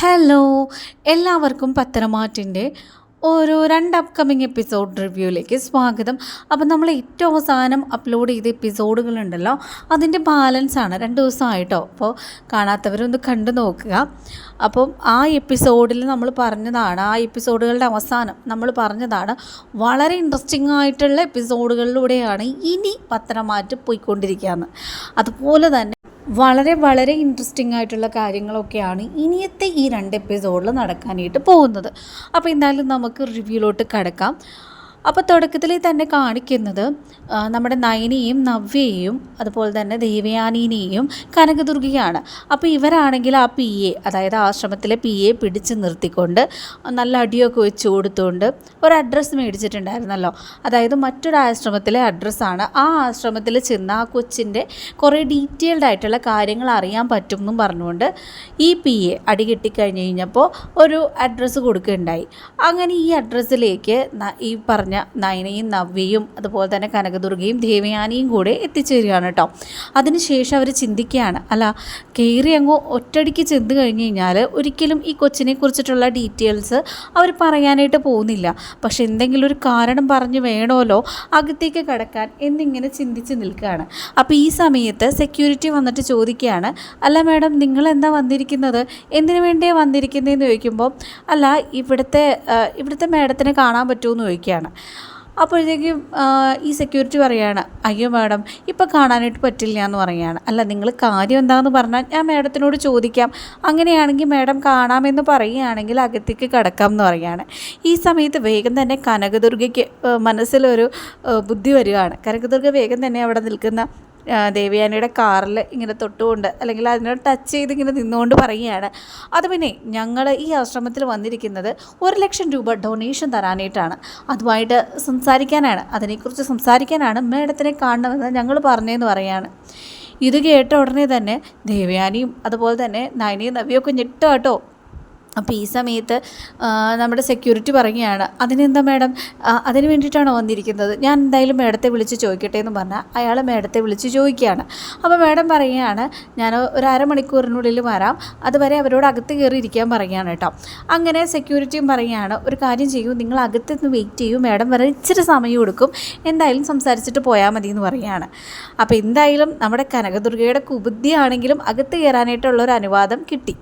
Hello എല്ലാവർക്കും പത്തനമാറ്റിന്റെ ഒരു രണ്ട് അപ്കമിങ് എപ്പിസോഡ് റിവ്യൂയിലേക്ക് സ്വാഗതം. അപ്പോൾ നമ്മൾ ഏറ്റവും അവസാനം അപ്ലോഡ് ചെയ്ത എപ്പിസോഡുകളുണ്ടല്ലോ അതിന്റെ ബാലൻസ് ആണ് രണ്ട് ദിവസമായിട്ടോ? അപ്പോൾ കാണാത്തവരൊന്ന് കണ്ടു നോക്കുക. അപ്പം ആ എപ്പിസോഡിൽ നമ്മൾ പറഞ്ഞതാണ് ആ എപ്പിസോഡുകളുടെ അവസാനം നമ്മൾ പറഞ്ഞതാണ് വളരെ ഇൻട്രസ്റ്റിംഗ് ആയിട്ടുള്ള എപ്പിസോഡുകളിലൂടെയാണ് ഇനി പത്തനമാറ്റ് പോയിക്കൊണ്ടിരിക്കുകയെന്ന് അതുപോലെ തന്നെ വളരെ വളരെ ഇൻട്രസ്റ്റിംഗ് ആയിട്ടുള്ള കാര്യങ്ങളൊക്കെയാണ് ഇനിയത്തെ ഈ രണ്ട് എപ്പിസോഡിൽ നടക്കാനായിട്ട് പോകുന്നത്. അപ്പോൾ എന്തായാലും നമുക്ക് റിവ്യൂലോട്ട് കിടക്കാം. അപ്പോൾ തുടക്കത്തിൽ തന്നെ കാണിക്കുന്നത് നമ്മുടെ നയനിയും നവ്യയെയും അതുപോലെ തന്നെ ദേവയാനീനെയും കനകദുർഗയാണ്. അപ്പോൾ ഇവരാണെങ്കിൽ ആ പി എ അതായത് ആശ്രമത്തിലെ പി എ പിടിച്ച് നിർത്തിക്കൊണ്ട് നല്ല അടിയൊക്കെ വെച്ച് കൊടുത്തുകൊണ്ട് ഒരു അഡ്രസ്സ് മേടിച്ചിട്ടുണ്ടായിരുന്നല്ലോ. അതായത് മറ്റൊരു ആശ്രമത്തിലെ അഡ്രസ്സാണ്. ആ ആശ്രമത്തിൽ ചെന്ന് ആ കൊച്ചിന്റെ കുറേ ഡീറ്റെയിൽഡ് ആയിട്ടുള്ള കാര്യങ്ങൾ അറിയാൻ പറ്റും എന്നും പറഞ്ഞുകൊണ്ട് ഈ പി എ അടി കിട്ടിക്കഴിഞ്ഞ് കഴിഞ്ഞപ്പോൾ ഒരു അഡ്രസ്സ് കൊടുക്കുകയുണ്ടായി. അങ്ങനെ ഈ അഡ്രസ്സിലേക്ക് ഈ പറഞ്ഞ നയനയും നവ്യയും അതുപോലെ തന്നെ കനകദുർഗയും ദേവയാനിയും കൂടെ എത്തിച്ചേരുകയാണ് കേട്ടോ അതിനുശേഷം അവർ ചിന്തിക്കുകയാണ് അല്ല കയറി അങ്ങ് ഒറ്റടിക്ക് ചെന്ന് കഴിഞ്ഞ് കഴിഞ്ഞാൽ ഒരിക്കലും ഈ കൊച്ചിനെ കുറിച്ചിട്ടുള്ള ഡീറ്റെയിൽസ് അവർ പറയാനായിട്ട് പോകുന്നില്ല. പക്ഷെ എന്തെങ്കിലും ഒരു കാരണം പറഞ്ഞ് വേണമല്ലോ അകത്തേക്ക് കടക്കാൻ എന്നിങ്ങനെ ചിന്തിച്ച് നിൽക്കുകയാണ്. അപ്പോൾ ഈ സമയത്ത് സെക്യൂരിറ്റി വന്നിട്ട് ചോദിക്കുകയാണ് അല്ല മാഡം നിങ്ങൾ എന്താ വന്നിരിക്കുന്നത്? എന്തിനു വേണ്ടിയാണ് വന്നിരിക്കുന്നതെന്ന് ചോദിക്കുമ്പോൾ അല്ല ഇവിടുത്തെ ഇവിടുത്തെ മാഡത്തിനെ കാണാൻ പറ്റുമോ എന്ന് ചോദിക്കുകയാണ്. അപ്പോഴത്തേക്കും ഈ സെക്യൂരിറ്റി പറയുകയാണ് അയ്യോ മാഡം ഇപ്പം കാണാനായിട്ട് പറ്റില്ല എന്ന് പറയുകയാണ് അല്ല നിങ്ങൾ കാര്യം എന്താണെന്ന് പറഞ്ഞാൽ ഞാൻ മാഡത്തിനോട് ചോദിക്കാം. അങ്ങനെയാണെങ്കിൽ മാഡം കാണാമെന്ന് പറയുകയാണെങ്കിൽ അകത്തേക്ക് കിടക്കാം എന്ന് പറയുകയാണ് ഈ സമയത്ത് വേഗം തന്നെ കനകദുർഗയ്ക്ക് മനസ്സിലൊരു ബുദ്ധി വരികയാണ്. കനകദുർഗ വേഗം തന്നെ അവിടെ നിൽക്കുന്ന ദേവയാനിയുടെ കാറിൽ ഇങ്ങനെ തൊട്ടുകൊണ്ട് അല്ലെങ്കിൽ അതിനോട് ടച്ച് ചെയ്ത് ഇങ്ങനെ നിന്നുകൊണ്ട് പറയുകയാണ്. അത് പിന്നെ ഞങ്ങൾ ഈ ആശ്രമത്തിൽ വന്നിരിക്കുന്നത് ഒരു ലക്ഷം രൂപ ഡൊണേഷൻ തരാനായിട്ടാണ്. അതുമായിട്ട് സംസാരിക്കാനാണ്. അതിനെക്കുറിച്ച് സംസാരിക്കാനാണ് മേഡത്തിനെ കാണണമെന്ന് ഞങ്ങൾ പറഞ്ഞതെന്ന് പറയാണ്. ഇത് കേട്ട ഉടനെ തന്നെ ദേവയാനിയും അതുപോലെ തന്നെ നയനിയും നവിയൊക്കെ ഞെട്ടോ കേട്ടോ. അപ്പോൾ ഈ സമയത്ത് നമ്മുടെ സെക്യൂരിറ്റി പറയുകയാണ് അതിനെന്താ മാഡം? അതിന് വേണ്ടിയിട്ടാണോ വന്നിരിക്കുന്നത്? ഞാൻ എന്തായാലും മാഡത്തെ വിളിച്ച് ചോദിക്കട്ടെ എന്ന് പറഞ്ഞാൽ അയാൾ മാഡത്തെ വിളിച്ച് ചോദിക്കുകയാണ്. അപ്പോൾ മാഡം പറയുകയാണ് ഞാൻ ഒരു അരമണിക്കൂറിനുള്ളിൽ വരാം. അതുവരെ അവരോട് അകത്ത് കയറി ഇരിക്കാൻ പറയുകയാണ് കേട്ടോ. അങ്ങനെ സെക്യൂരിറ്റിയും പറയുകയാണ് ഒരു കാര്യം ചെയ്യൂ നിങ്ങൾ അകത്ത് നിന്ന് വെയിറ്റ് ചെയ്യൂ. മാഡം വരെ ഇച്ചിരി സമയം എടുക്കും. എന്തായാലും സംസാരിച്ചിട്ട് പോയാൽ മതി എന്ന് പറയുകയാണ്. അപ്പോൾ എന്തായാലും നമ്മുടെ കനകദുർഗയുടെ കുബുദ്ധിയാണെങ്കിലും അകത്ത് കയറാനായിട്ടുള്ള ഒരു അനുവാദം കിട്ടി.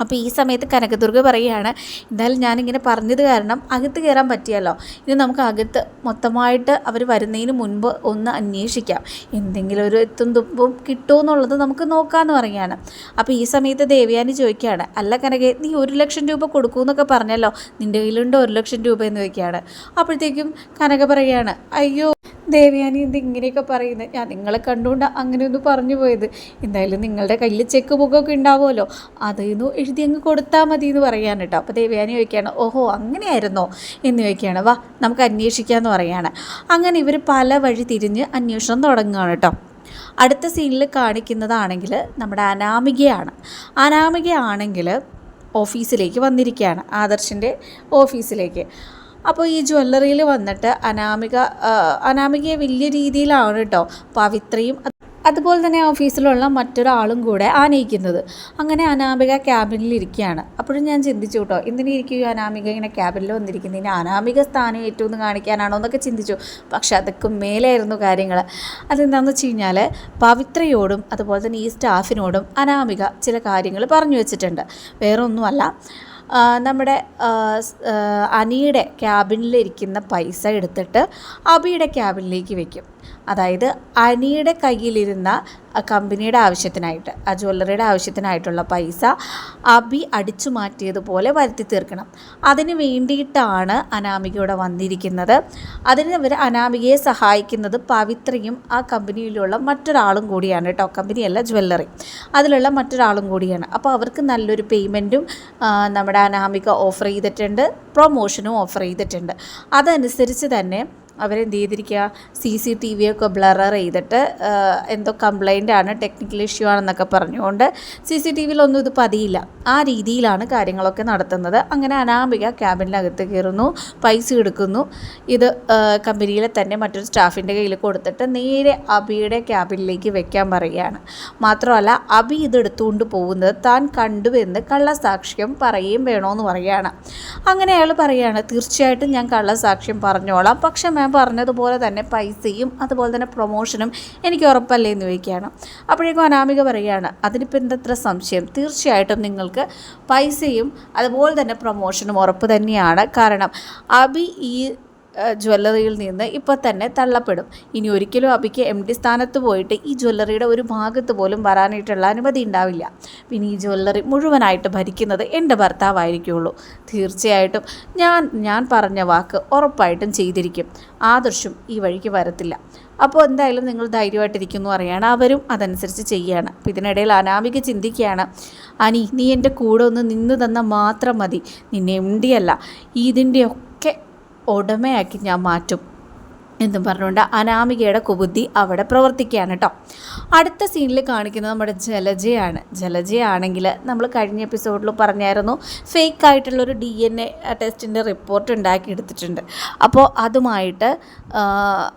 അപ്പോൾ ഈ സമയത്ത് കനകദുർഗ പറയുകയാണ് എന്തായാലും ഞാനിങ്ങനെ പറഞ്ഞത് കാരണം അകത്ത് കയറാൻ പറ്റിയല്ലോ. ഇനി നമുക്ക് അകത്ത് മൊത്തമായിട്ട് അവർ വരുന്നതിന് മുൻപ് ഒന്ന് അന്വേഷിക്കാം. എന്തെങ്കിലും ഒരു എത്തും തുമ്പും കിട്ടുമോ എന്നുള്ളത് നമുക്ക് നോക്കാമെന്ന് പറയുകയാണ്. അപ്പോൾ ഈ സമയത്ത് ദേവയാനി ചോദിക്കുകയാണ് അല്ല കനകെ നീ ഒരു ലക്ഷം രൂപ കൊടുക്കൂന്നൊക്കെ പറഞ്ഞല്ലോ. നിന്റെ കയ്യിലുണ്ട് ഒരു ലക്ഷം രൂപ എന്ന് ചോദിക്കുകയാണ്. അപ്പോഴത്തേക്കും കനക പറയുകയാണ് അയ്യോ ദേവയാനി എന്ത് ഇങ്ങനെയൊക്കെ പറയുന്നത്? ഞാൻ നിങ്ങളെ കണ്ടുകൊണ്ട് അങ്ങനെ ഒന്ന് പറഞ്ഞു പോയത്. എന്തായാലും നിങ്ങളുടെ കയ്യിൽ ചെക്ക് ബുക്കൊക്കെ ഉണ്ടാവുമല്ലോ. അതിന്ന് എഴുതി അങ്ങ് കൊടുത്താൽ മതി എന്ന് പറയാൻ കേട്ടോ. അപ്പോൾ ദേവയാനി ചോദിക്കുകയാണ് ഓഹോ അങ്ങനെയായിരുന്നോ? എന്ന് ചോദിക്കുകയാണ് വാ നമുക്ക് അന്വേഷിക്കാമെന്ന് പറയാണ്. അങ്ങനെ ഇവർ പല വഴി തിരിഞ്ഞ് അന്വേഷണം തുടങ്ങുകയാണ് കേട്ടോ. അടുത്ത സീനിൽ കാണിക്കുന്നതാണെങ്കിൽ നമ്മുടെ അനാമികയാണ്. അനാമികയാണെങ്കിൽ ഓഫീസിലേക്ക് വന്നിരിക്കുകയാണ് ആദർശിന്റെ ഓഫീസിലേക്ക്. അപ്പോൾ ഈ ജ്വല്ലറിയിൽ വന്നിട്ട് അനാമിക അനാമികയെ വലിയ രീതിയിലാണ് കേട്ടോ പവിത്രയും അതുപോലെ തന്നെ ഓഫീസിലുള്ള മറ്റൊരാളും കൂടെ ആനയിക്കുന്നത്. അങ്ങനെ അനാമിക ക്യാബിനിൽ ഇരിക്കുകയാണ്. അപ്പോഴും ഞാൻ ചിന്തിച്ചു കേട്ടോ എന്തിനിരിക്കും ഈ അനാമിക ഇങ്ങനെ ക്യാബിനിൽ വന്നിരിക്കുന്നത്? ഇനി അനാമിക സ്ഥാനം ഏറ്റവും കാണിക്കാനാണോ എന്നൊക്കെ ചിന്തിച്ചു. പക്ഷെ അതൊക്കെ മേലെയായിരുന്നു കാര്യങ്ങൾ അതെന്താണെന്ന് വെച്ച് കഴിഞ്ഞാൽ പവിത്രയോടും അതുപോലെ തന്നെ ഈ സ്റ്റാഫിനോടും അനാമിക ചില കാര്യങ്ങൾ പറഞ്ഞു വെച്ചിട്ടുണ്ട്. വേറെ ഒന്നുമല്ല ആ, നമ്മുടെ അനിയുടെ ക്യാബിനിലിരിക്കുന്ന പൈസ എടുത്തിട്ട് അബിയുടെ ക്യാബിനിലേക്ക് വെക്കും. അതായത് അനിയുടെ കയ്യിലിരുന്ന കമ്പനിയുടെ ആവശ്യത്തിനായിട്ട് ആ ജ്വല്ലറിയുടെ ആവശ്യത്തിനായിട്ടുള്ള പൈസ അബി അടിച്ചു മാറ്റിയതുപോലെ വരുത്തി തീർക്കണം. അതിന് വേണ്ടിയിട്ടാണ് അനാമിക ഇവിടെ വന്നിരിക്കുന്നത്. അതിന് ഇവർ അനാമികയെ സഹായിക്കുന്നത് പവിത്രയും ആ കമ്പനിയിലുള്ള മറ്റൊരാളും കൂടിയാണ് കേട്ടോ. കമ്പനിയല്ല ജ്വല്ലറി. അതിലുള്ള മറ്റൊരാളും കൂടിയാണ്. അപ്പോൾ അവർക്ക് നല്ലൊരു പേയ്മെന്റും നമ്മുടെ അനാമിക ഓഫർ ചെയ്തിട്ടുണ്ട് പ്രൊമോഷനും ഓഫർ ചെയ്തിട്ടുണ്ട്. അതനുസരിച്ച് തന്നെ അവരെന്ത് ചെയ്തിരിക്കുക? സി സി ടി വി ഒക്കെ ബ്ലറർ ചെയ്തിട്ട് എന്തോ കംപ്ലൈന്റ് ആണ് ടെക്നിക്കൽ ഇഷ്യൂ ആണെന്നൊക്കെ പറഞ്ഞുകൊണ്ട് സി സി ടി വിയിലൊന്നും ഇത് പതിയില്ല. ആ രീതിയിലാണ് കാര്യങ്ങളൊക്കെ നടത്തുന്നത്. അങ്ങനെ അനാമിക ക്യാബിനകത്ത് കയറുന്നു പൈസ എടുക്കുന്നു. ഇത് കമ്പനിയിലെ തന്നെ മറ്റൊരു സ്റ്റാഫിന്റെ കയ്യിൽ കൊടുത്തിട്ട് നേരെ അബിയുടെ ക്യാബിനിലേക്ക് വെക്കാൻ പറയുകയാണ്. മാത്രമല്ല അബി ഇത് എടുത്തുകൊണ്ട് പോകുന്നത് താൻ കണ്ടുവെന്ന് കള്ളസാക്ഷ്യം പറയുകയും വേണമെന്ന് പറയുകയാണ്. അങ്ങനെ അയാൾ പറയുകയാണ് തീർച്ചയായിട്ടും ഞാൻ കള്ളസാക്ഷ്യം പറഞ്ഞോളാം. പക്ഷെ മാം പറഞ്ഞതുപോലെ തന്നെ പൈസയും അതുപോലെ തന്നെ പ്രൊമോഷനും എനിക്ക് ഉറപ്പല്ലേ എന്ന് ചോദിക്കുകയാണ്. അപ്പോഴേക്കും അനാമിക പറയുകയാണ് അതിനിപ്പോൾ എന്തത്ര സംശയം? തീർച്ചയായിട്ടും നിങ്ങൾക്ക് പൈസയും അതുപോലെ തന്നെ പ്രൊമോഷനും ഉറപ്പ് തന്നെയാണ്. കാരണം അബി ഈ ജ്വല്ലറിയിൽ നിന്ന് ഇപ്പോൾ തന്നെ തള്ളപ്പെടും. ഇനി ഒരിക്കലും അബിക്ക് എം ഡി സ്ഥാനത്ത് പോയിട്ട് ഈ ജ്വല്ലറിയുടെ ഒരു ഭാഗത്ത് പോലും വരാനായിട്ടുള്ള അനുമതി ഉണ്ടാവില്ല. പിന്നെ ഈ ജ്വല്ലറി മുഴുവനായിട്ട് ഭരിക്കുന്നത് എന്റെ ഭർത്താവായിരിക്കുള്ളൂ. തീർച്ചയായിട്ടും ഞാൻ ഞാൻ പറഞ്ഞ വാക്ക് ഉറപ്പായിട്ടും ചെയ്തിരിക്കും. ആദർശം ഈ വഴിക്ക് വരത്തില്ല. അപ്പോൾ എന്തായാലും നിങ്ങൾ ധൈര്യമായിട്ടിരിക്കുന്നു അറിയാണ്. അവരും അതനുസരിച്ച് ചെയ്യുകയാണ് അപ്പോൾ ഇതിനിടയിൽ അനാമിക ചിന്തിക്കുകയാണ് അനി നീ എന്റെ കൂടെ ഒന്ന് നിന്ന് തന്നാൽ മാത്രം മതി. നിന്നെ എം ഡി അല്ല. ഇതിന്റെയൊക്കെ ഉടമയാക്കി ഞാൻ മാറ്റും. എന്നും പറഞ്ഞുകൊണ്ട് അനാമികയുടെ കുബുദ്ധി അവിടെ പ്രവർത്തിക്കുകയാണ് കേട്ടോ. അടുത്ത സീനിൽ കാണിക്കുന്നത് നമ്മുടെ ജലജയാണ്. ജലജയാണെങ്കിൽ നമ്മൾ കഴിഞ്ഞ എപ്പിസോഡിൽ പറഞ്ഞായിരുന്നു ഫേക്ക് ആയിട്ടുള്ളൊരു ഡി എൻ എ ടെസ്റ്റിന്റെ റിപ്പോർട്ട് ഉണ്ടാക്കി എടുത്തിട്ടുണ്ട്. അപ്പോൾ അതുമായിട്ട്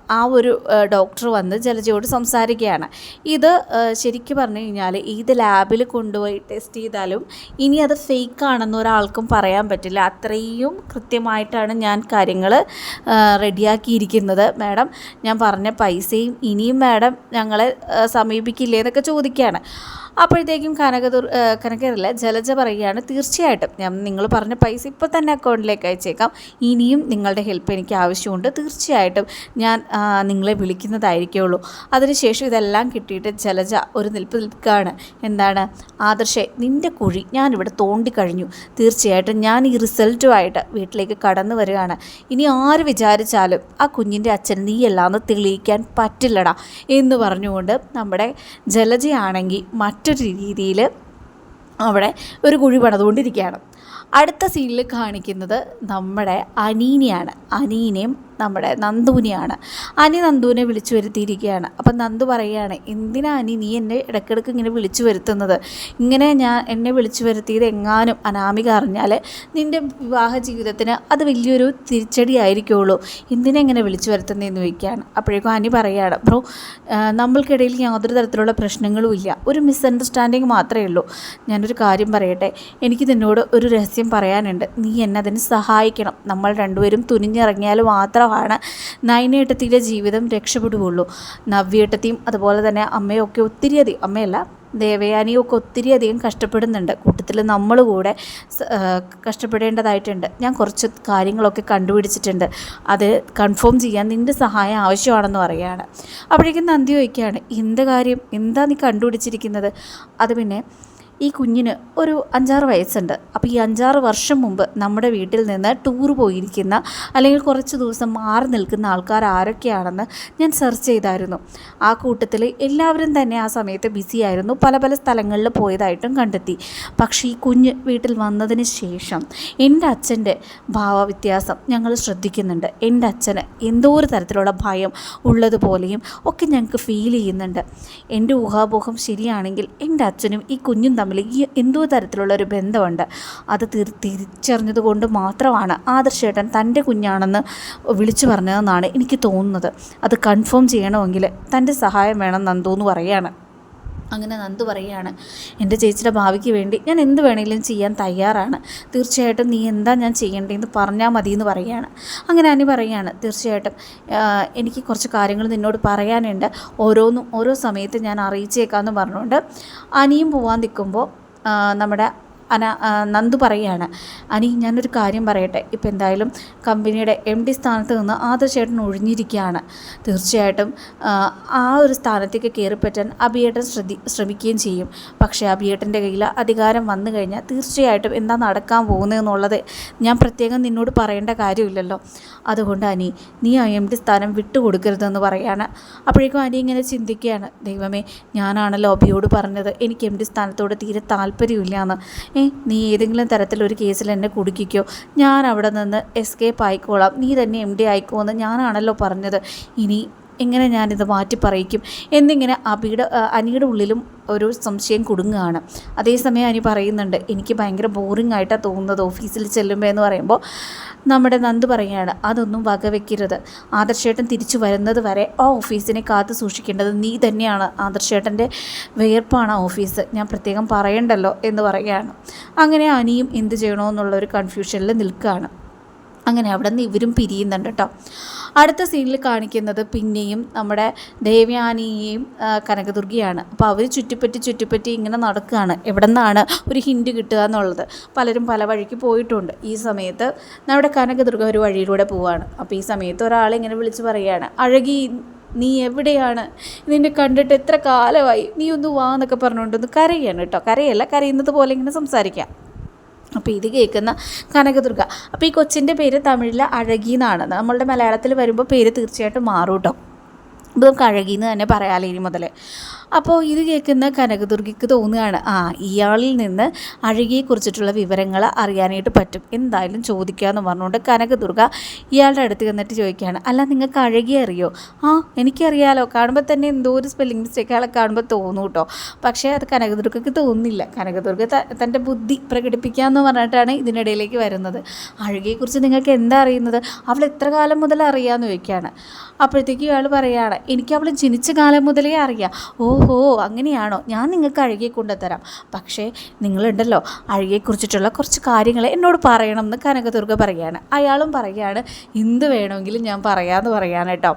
ആ, ഒരു ഡോക്ടർ വന്ന് ജലജയോട് സംസാരിക്കുകയാണ്. ഇത് ശരിക്കും പറഞ്ഞു കഴിഞ്ഞാൽ ഏത് ലാബിൽ കൊണ്ടുപോയി ടെസ്റ്റ് ചെയ്താലും ഇനി അത് ഫേക്ക് ആണെന്ന് ഒരാൾക്കും പറയാൻ പറ്റില്ല. അത്രയും കൃത്യമായിട്ടാണ് ഞാൻ കാര്യങ്ങൾ റെഡിയാക്കിയിരിക്കുന്നത് മാഡം ഞാൻ പറഞ്ഞ പൈസയും ഇനിയും മാഡം ഞങ്ങളെ സമീപിക്കില്ലേ എന്നൊക്കെ ചോദിക്കുകയാണ്. അപ്പോഴത്തേക്കും കനകദുർ കനകരല്ല ജലജ പറയുകയാണ് തീർച്ചയായിട്ടും ഞാൻ നിങ്ങൾ പറഞ്ഞ പൈസ ഇപ്പോൾ തന്നെ അക്കൗണ്ടിലേക്ക് അയച്ചേക്കാം. ഇനിയും നിങ്ങളുടെ ഹെൽപ്പ് എനിക്ക് ആവശ്യമുണ്ട്. തീർച്ചയായിട്ടും ഞാൻ നിങ്ങളെ വിളിക്കുന്നതായിരിക്കുള്ളൂ. അതിനുശേഷം ഇതെല്ലാം കിട്ടിയിട്ട് ജലജ ഒരു നിൽപ്പ് നിൽക്കുകയാണ്. എന്താണ്? ആദർശേ നിന്റെ കുഴി ഞാനിവിടെ തോണ്ടി കഴിഞ്ഞു. തീർച്ചയായിട്ടും ഞാൻ ഈ റിസൾട്ടുമായിട്ട് വീട്ടിലേക്ക് കടന്നു വരികയാണ്. ഇനി ആര് വിചാരിച്ചാലും ആ കുഞ്ഞിന്റെ അച്ഛൻ നീയല്ലാന്ന് തെളിയിക്കാൻ പറ്റില്ലടാ. എന്ന് പറഞ്ഞുകൊണ്ട് നമ്മുടെ ജലജയാണെങ്കിൽ മറ്റൊരു രീതിയിൽ അവിടെ ഒരു കുഴി പണിതുകൊണ്ടിരിക്കുകയാണ്. അടുത്ത സീനിൽ കാണിക്കുന്നത് നമ്മുടെ അനീനയാണ്. അനീനയും നമ്മുടെ നന്ദുവിനെയാണ് അനി നന്ദുവിനെ വിളിച്ചു വരുത്തിയിരിക്കുകയാണ്. അപ്പം നന്ദു പറയുകയാണ് എന്തിനാ അനി നീ എന്നെ ഇടയ്ക്കിടയ്ക്ക് ഇങ്ങനെ വിളിച്ചു വരുത്തുന്നത്? ഇങ്ങനെ ഞാൻ എന്നെ വിളിച്ചു വരുത്തിയത് എങ്ങാനും അനാമിക അറിഞ്ഞാൽ നിന്റെ വിവാഹ ജീവിതത്തിന് അത് വലിയൊരു തിരിച്ചടി ആയിരിക്കുള്ളൂ എന്തിനെ ഇങ്ങനെ വിളിച്ചു വരുത്തുന്നതെന്ന് ചോദിക്കുകയാണ്. അപ്പോഴേക്കും അനി പറയുകയാണ് ബ്രോ നമ്മൾക്കിടയിൽ യാതൊരു തരത്തിലുള്ള പ്രശ്നങ്ങളും ഇല്ല. ഒരു മിസ്അണ്ടർസ്റ്റാൻഡിങ് മാത്രമേ ഉള്ളൂ. ഞാനൊരു കാര്യം പറയട്ടെ. എനിക്ക് നിന്നോട് ഒരു രഹസ്യം പറയാനുണ്ട്. നീ എന്നെ അതിന് സഹായിക്കണം. നമ്മൾ രണ്ടുപേരും തുനിഞ്ഞിറങ്ങിയാൽ മാത്രമാണ് നയനേട്ടത്തിന്റെ ജീവിതം രക്ഷപ്പെടുകയുള്ളൂ. നവ്യേട്ടത്തിയും അതുപോലെ തന്നെ അമ്മയൊക്കെ ഒത്തിരി ഒത്തിരിയധികം അമ്മയല്ല ദേവയാനിയും ഒക്കെ ഒത്തിരിയധികം കഷ്ടപ്പെടുന്നുണ്ട്. കൂട്ടത്തിൽ നമ്മൾ കൂടെ കഷ്ടപ്പെടേണ്ടതായിട്ടുണ്ട്. ഞാൻ കുറച്ച് കാര്യങ്ങളൊക്കെ കണ്ടുപിടിച്ചിട്ടുണ്ട്. അത് കൺഫേം ചെയ്യാൻ നിന്റെ സഹായം ആവശ്യമാണെന്ന് പറയുകയാണ്. അപ്പോഴേക്കും നന്ദി ചോദിക്കുകയാണ് എന്ത് കാര്യം? എന്താ നീ കണ്ടുപിടിച്ചിരിക്കുന്നത്? അത് പിന്നെ ഈ കുഞ്ഞിന് ഒരു അഞ്ചാറ് വയസ്സുണ്ട്. അപ്പോൾ ഈ അഞ്ചാറ് വർഷം മുമ്പ് നമ്മുടെ വീട്ടിൽ നിന്ന് ടൂർ പോയിരിക്കുന്ന അല്ലെങ്കിൽ കുറച്ച് ദിവസം മാറി നിൽക്കുന്ന ആൾക്കാർ ആരൊക്കെയാണെന്ന് ഞാൻ സെർച്ച് ചെയ്തായിരുന്നു. ആ കൂട്ടത്തിൽ എല്ലാവരും തന്നെ ആ സമയത്ത് ബിസി ആയിരുന്നു. പല പല സ്ഥലങ്ങളിൽ പോയതായിട്ടും കണ്ടെത്തി. പക്ഷേ ഈ കുഞ്ഞ് വീട്ടിൽ വന്നതിന് ശേഷം എന്റെ അച്ഛന്റെ ഭാവവ്യത്യാസം ഞങ്ങൾ ശ്രദ്ധിക്കുന്നുണ്ട്. എന്റെ അച്ഛന് എന്തോ ഒരു തരത്തിലുള്ള ഭയം ഉള്ളതുപോലെയും ഒക്കെ ഞങ്ങൾക്ക് ഫീൽ ചെയ്യുന്നുണ്ട്. എന്റെ ഊഹാപോഹം ശരിയാണെങ്കിൽ എന്റെ അച്ഛനും ഈ കുഞ്ഞും തമ്മിൽ എന്തോ തരത്തിലുള്ള ഒരു ബന്ധമുണ്ട്. അത് തിരി തിരിച്ചറിഞ്ഞത് കൊണ്ട് മാത്രമാണ് ആദർശേട്ടൻ തന്റെ കുഞ്ഞാണെന്ന് വിളിച്ചു പറഞ്ഞതെന്നാണ് എനിക്ക് തോന്നുന്നത്. അത് കൺഫേം ചെയ്യണമെങ്കിൽ തന്റെ സഹായം വേണം നന്ദു എന്ന് പറയുകയാണ്. അങ്ങനെ നന്ദു പറയുകയാണ് എന്റെ ചേച്ചിയുടെ ഭാവിക്ക് വേണ്ടി ഞാൻ എന്ത് വേണമെങ്കിലും ചെയ്യാൻ തയ്യാറാണ്. തീർച്ചയായിട്ടും നീ എന്താ ഞാൻ ചെയ്യേണ്ടതെന്ന് പറഞ്ഞാൽ മതി എന്ന് പറയുകയാണ്. അങ്ങനെ അനി പറയുകയാണ് തീർച്ചയായിട്ടും എനിക്ക് കുറച്ച് കാര്യങ്ങൾ നിന്നോട് പറയാനുണ്ട്. ഓരോന്നും ഓരോ സമയത്ത് ഞാൻ അറിയിച്ചേക്കാമെന്ന് പറഞ്ഞുകൊണ്ട് അനിയും പോവാൻ നിൽക്കുമ്പോൾ നമ്മുടെ അന നന്ദു പറയുകയാണ്. അനി ഞാനൊരു കാര്യം പറയട്ടെ. ഇപ്പം എന്തായാലും കമ്പനിയുടെ എം ഡി സ്ഥാനത്ത് നിന്ന് ആദർശേട്ടൻ ഒഴിഞ്ഞിരിക്കുകയാണ്. തീർച്ചയായിട്ടും ആ, ഒരു സ്ഥാനത്തേക്ക് കയറിപ്പറ്റാൻ അഭിയേട്ടൻ ശ്രദ്ധി ശ്രമിക്കുകയും ചെയ്യും. പക്ഷേ അഭിയേട്ടന്റെ കയ്യിൽ അധികാരം വന്നു കഴിഞ്ഞാൽ തീർച്ചയായിട്ടും എന്താ നടക്കാൻ പോകുന്നതെന്നുള്ളത് ഞാൻ പ്രത്യേകം നിന്നോട് പറയേണ്ട കാര്യമില്ലല്ലോ. അതുകൊണ്ട് അനി നീ ആ എം ഡി സ്ഥാനം വിട്ടുകൊടുക്കരുതെന്ന് പറയാണ്. അപ്പോഴേക്കും അനി ഇങ്ങനെ ചിന്തിക്കുകയാണ്. ദൈവമേ ഞാനാണല്ലോ അഭിയോട് പറഞ്ഞത്. എനിക്ക് എം ഡി സ്ഥാനത്തോട് തീരെ താല്പര്യമില്ല എന്ന് ഏ നീ ഏതെങ്കിലും തരത്തിലൊരു കേസിൽ എന്നെ കുടുക്കിക്കോ. ഞാൻ അവിടെ നിന്ന് എസ്കേപ്പ് ആയിക്കോളാം. നീ തന്നെ എം ഡി ആയിക്കോന്ന് ഞാനാണല്ലോ പറഞ്ഞത്. ഇനി എങ്ങനെ ഞാനിത് മാറ്റി പറയിക്കും എന്നിങ്ങനെ അബിയുടെ അനിയുടെ ഉള്ളിലും ഒരു സംശയം കുടുങ്ങുകയാണ്. അതേസമയം അനി പറയുന്നുണ്ട് എനിക്ക് ഭയങ്കര ബോറിംഗ് ആയിട്ടാണ് തോന്നുന്നത് ഓഫീസിൽ ചെല്ലുമ്പോൾ എന്ന് പറയുമ്പോൾ നമ്മുടെ നന്ദ് പറയുകയാണ് അതൊന്നും വകവെക്കരുത്. ആദർശേട്ടൻ തിരിച്ചു വരുന്നത് വരെ ആ ഓഫീസിനെ കാത്തു സൂക്ഷിക്കേണ്ടത് നീ തന്നെയാണ്. ആദർശേട്ടന്റെ വിയർപ്പാണ് ആ ഓഫീസ്. ഞാൻ പ്രത്യേകം പറയണ്ടല്ലോ എന്ന് പറയുകയാണ്. അങ്ങനെ അനിയും എന്ത് ചെയ്യണമെന്നുള്ള ഒരു കൺഫ്യൂഷനിൽ നിൽക്കുകയാണ്. അങ്ങനെ അവിടെ നിന്ന് ഇവരും പിരിയുന്നുണ്ട് കേട്ടോ അടുത്ത സീനിൽ കാണിക്കുന്നത് പിന്നെയും നമ്മുടെ ദേവയാനിയെയും കനകദുർഗിയാണ് അപ്പോൾ അവർ ചുറ്റിപ്പറ്റി ചുറ്റിപ്പറ്റി ഇങ്ങനെ നടക്കുകയാണ്. എവിടെ നിന്നാണ് ഒരു ഹിൻഡ് കിട്ടുക എന്നുള്ളത്. പലരും പല വഴിക്ക് പോയിട്ടുണ്ട്. ഈ സമയത്ത് നമ്മുടെ കനകദുർഗ ഒരു വഴിയിലൂടെ പോവുകയാണ് അപ്പോൾ ഈ സമയത്ത് ഒരാളെ ഇങ്ങനെ വിളിച്ച് പറയുകയാണ് അഴകി നീ എവിടെയാണ്? നിന്നെ കണ്ടിട്ട് എത്ര കാലമായി? നീ ഒന്ന് വാ എന്നൊക്കെ പറഞ്ഞുകൊണ്ടൊന്ന് കരയാണ് കേട്ടോ കരയല്ല കരയുന്നത് പോലെ ഇങ്ങനെ സംസാരിക്കാം. അപ്പോൾ ഇത് കേൾക്കുന്ന കനകദുർഗ. അപ്പോൾ ഈ കൊച്ചിന്റെ പേര് തമിഴിൽ അഴകി എന്നാണ്. നമ്മളുടെ മലയാളത്തിൽ വരുമ്പോൾ പേര് തീർച്ചയായിട്ടും മാറും കേട്ടോ ഇത് കഴകി എന്ന് തന്നെ പറയാമല്ലോ ഇനി മുതൽ അപ്പോൾ ഇത് കേൾക്കുന്ന കനകദുർഗയ്ക്ക് തോന്നുകയാണ് ആ ഇയാളിൽ നിന്ന് അഴകിയെക്കുറിച്ചിട്ടുള്ള വിവരങ്ങൾ അറിയാനായിട്ട് പറ്റും. എന്തായാലും ചോദിക്കാമെന്ന് പറഞ്ഞുകൊണ്ട് കനകദുർഗ ഇയാളുടെ അടുത്ത് ചെന്നിട്ട് ചോദിക്കുകയാണ് അല്ല നിങ്ങൾക്ക് അഴകിയെ അറിയോ? ആ എനിക്കറിയാലോ. കാണുമ്പോൾ തന്നെ എന്തോ ഒരു സ്പെല്ലിംഗ് മിസ്റ്റേക്കുകളെ കാണുമ്പോൾ തോന്നും കേട്ടോ. പക്ഷേ അത് കനകദുർഗയ്ക്ക് തോന്നുന്നില്ല. കനകദുർഗ തന്റെ ബുദ്ധി പ്രകടിപ്പിക്കാമെന്ന് പറഞ്ഞിട്ടാണ് ഇതിനിടയിലേക്ക് വരുന്നത്. അഴകിയെക്കുറിച്ച് നിങ്ങൾക്ക് എന്താ അറിയുന്നത്? അവൾ എത്ര കാലം മുതൽ അറിയാമെന്ന് ചോദിക്കുകയാണ്. അപ്പോഴത്തേക്ക് ഇയാൾ പറയുകയാണ് എനിക്ക് അവൾ ജനിച്ച കാലം മുതലേ അറിയാം. ഓഹോ അങ്ങനെയാണോ? ഞാൻ നിങ്ങൾക്ക് അഴകിയെ കൊണ്ടുതരാം. പക്ഷേ നിങ്ങളുണ്ടല്ലോ അഴകിയെക്കുറിച്ചിട്ടുള്ള കുറച്ച് കാര്യങ്ങൾ എന്നോട് പറയണം എന്ന് കനകദുർഗ പറയുകയാണ് അയാളും പറയുകയാണ് എന്ത് വേണമെങ്കിലും ഞാൻ പറയാമെന്ന് പറയാണ് കേട്ടോ.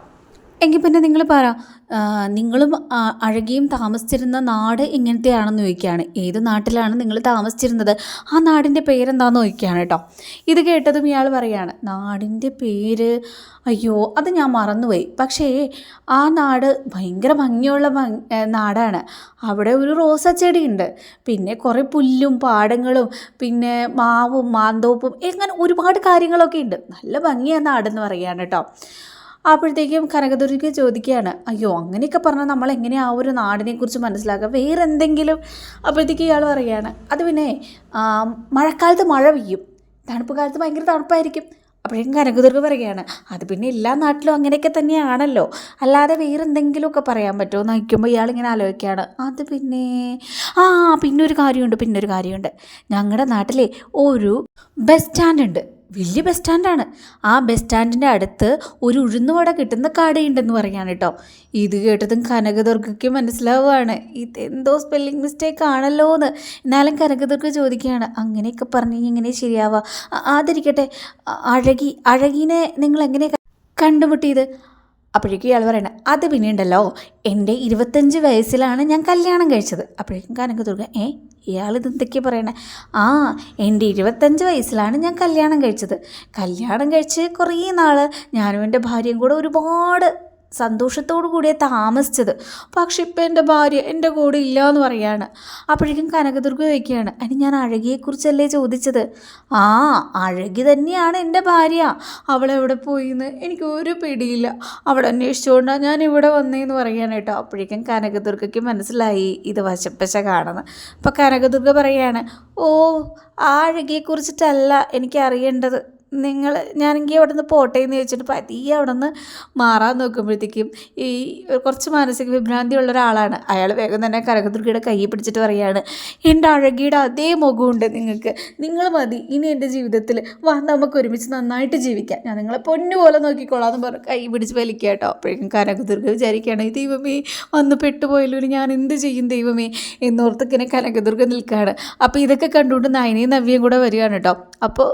എങ്കിൽ പിന്നെ നിങ്ങൾ പറ നിങ്ങളും അഴകിയും താമസിച്ചിരുന്ന നാട് എങ്ങനത്തെയാണെന്ന് ചോദിക്കുകയാണ്. ഏത് നാട്ടിലാണ് നിങ്ങൾ താമസിച്ചിരുന്നത്? ആ നാടിന്റെ പേരെന്താണെന്ന് ചോദിക്കുകയാണ് കേട്ടോ. ഇത് കേട്ടതും ഇയാൾ പറയാണ് നാടിന്റെ പേര്? അയ്യോ അത് ഞാൻ മറന്നുപോയി. പക്ഷേ ആ നാട് ഭയങ്കര ഭംഗിയുള്ള നാടാണ്. അവിടെ ഒരു റോസച്ചെടിയുണ്ട് പിന്നെ കുറേ പുല്ലും പാടങ്ങളും പിന്നെ മാവും മാന്തോപ്പും ഇങ്ങനെ ഒരുപാട് കാര്യങ്ങളൊക്കെ ഉണ്ട്. നല്ല ഭംഗിയാണ് നാടെന്ന് പറയുകയാണ് കേട്ടോ. അപ്പോഴത്തേക്കും കനകദുർഗ ചോദിക്കുകയാണ് അയ്യോ അങ്ങനെയൊക്കെ പറഞ്ഞാൽ നമ്മൾ എങ്ങനെ ആ ഒരു നാടിനെക്കുറിച്ച് മനസ്സിലാക്കുക വേറെ എന്തെങ്കിലും അപ്പോഴത്തേക്ക് ഇയാൾ പറയുകയാണ് അത് പിന്നെ മഴക്കാലത്ത് മഴ പെയ്യും. തണുപ്പ് കാലത്ത് ഭയങ്കര തണുപ്പായിരിക്കും. അപ്പോഴേക്കും കനകദുർഗ പറയുകയാണ് അത് പിന്നെ എല്ലാ നാട്ടിലും അങ്ങനെയൊക്കെ തന്നെയാണല്ലോ. അല്ലാതെ വേറെ എന്തെങ്കിലുമൊക്കെ പറയാൻ പറ്റുമോ? എന്ന് നോക്കുമ്പോൾ ഇയാളിങ്ങനെ ആലോചിക്കുകയാണ് അത് പിന്നെ ആ പിന്നെ ഒരു കാര്യമുണ്ട് പിന്നൊരു കാര്യമുണ്ട്. ഞങ്ങളുടെ നാട്ടിലെ ഒരു ബസ് സ്റ്റാൻഡ് ഉണ്ട് വലിയ ബസ് സ്റ്റാൻഡാണ് ആ ബസ് സ്റ്റാൻഡിന്റെ അടുത്ത് ഒരു ഉഴുന്നുവട കിട്ടുന്ന കടയുണ്ടെന്ന് പറയാൻ കേട്ടോ. ഇത് കേട്ടതും കനകദുർഗയ്ക്ക് മനസ്സിലാവുകയാണ്. ഇതെന്തോ സ്പെല്ലിംഗ് മിസ്റ്റേക്ക് ആണല്ലോ എന്ന് എന്നാലും കനകദുർഗ ചോദിക്കുകയാണ് അങ്ങനെയൊക്കെ പറഞ്ഞു ശരിയാവുക ശരിയാവാ? അതിരിക്കട്ടെ അ- അഴകി അഴകിനെ നിങ്ങൾ എങ്ങനെ കണ്ടുമുട്ടിയത്. അപ്പോഴേക്കും ഇയാൾ പറയണേ അത് പിന്നെ ഉണ്ടല്ലോ എന്റെ ഇരുപത്തഞ്ച് വയസ്സിലാണ് ഞാൻ കല്യാണം കഴിച്ചത്. അപ്പോഴേക്കും കനകദുർഗ ഏ ഇയാളിത് എന്തൊക്കെയാണ് പറയണേ? ആ എന്റെ ഇരുപത്തഞ്ച് വയസ്സിലാണ് ഞാൻ കല്യാണം കഴിച്ചത്. കല്യാണം കഴിച്ച് കുറേ നാൾ ഞാനും എന്റെ ഭാര്യയും കൂടെ ഒരുപാട് സന്തോഷത്തോടു കൂടിയ താമസിച്ചത്. പക്ഷെ ഇപ്പം എന്റെ ഭാര്യ എന്റെ കൂടെ ഇല്ല എന്ന് പറയാണ്. അപ്പോഴേക്കും കനകദുർഗ ചോദിക്കുകയാണ് അതിന് ഞാൻ അഴകിയെക്കുറിച്ചല്ലേ ചോദിച്ചത്? ആ അഴകി തന്നെയാണ് എന്റെ ഭാര്യ. അവളെവിടെ പോയിന്ന് എനിക്ക് ഒരു പിടിയില്ല. അവിടെ അന്വേഷിച്ചുകൊണ്ടാണ് ഞാൻ ഇവിടെ വന്നേന്ന് പറയാണ് കേട്ടോ. അപ്പോഴേക്കും കനകദുർഗയ്ക്ക് മനസ്സിലായി ഇത് വശപ്പശ കാണുന്നത് അപ്പോൾ കനകദുർഗ പറയാണ് ഓ ആ അഴകിയെക്കുറിച്ചിട്ടല്ല എനിക്ക് അറിയേണ്ടത് നിങ്ങൾ ഞാനെങ്കിൽ അവിടെ നിന്ന് പോട്ടെ എന്ന് ചോദിച്ചിട്ട് പതിയെ അവിടെ നിന്ന് മാറാൻ നോക്കുമ്പോഴത്തേക്കും ഈ കുറച്ച് മാനസിക വിഭ്രാന്തി ഉള്ള ഒരാളാണ്. അയാൾ വേഗം തന്നെ കനകദുർഗയുടെ കൈ പിടിച്ചിട്ട് പറയാണ് എന്റെ അഴകിയുടെ അതേ മുഖമുണ്ട് നിങ്ങൾക്ക് നിങ്ങൾ മതി. ഇനി എന്റെ ജീവിതത്തിൽ വാ നമുക്ക് ഒരുമിച്ച് നന്നായിട്ട് ജീവിക്കാം. ഞാൻ നിങ്ങളെ പൊന്നു പോലെ നോക്കിക്കോളാം എന്ന് പറഞ്ഞ്. കൈ പിടിച്ച് വലിക്കുക കേട്ടോ. അപ്പോഴേക്കും കനകദുർഗ വിചാരിക്കുകയാണ് "ഈ ദൈവമേ വന്ന് പെട്ടുപോയല്ലോ ഞാൻ എന്ത് ചെയ്യും ദൈവമേ? എന്നോർത്ത് ഇങ്ങനെ കനകദുർഗ നിൽക്കുകയാണ്. അപ്പോൾ ഇതൊക്കെ കണ്ടുകൊണ്ട് നയനയും നവ്യയും കൂടെ വരികയാണ് കേട്ടോ. അപ്പോൾ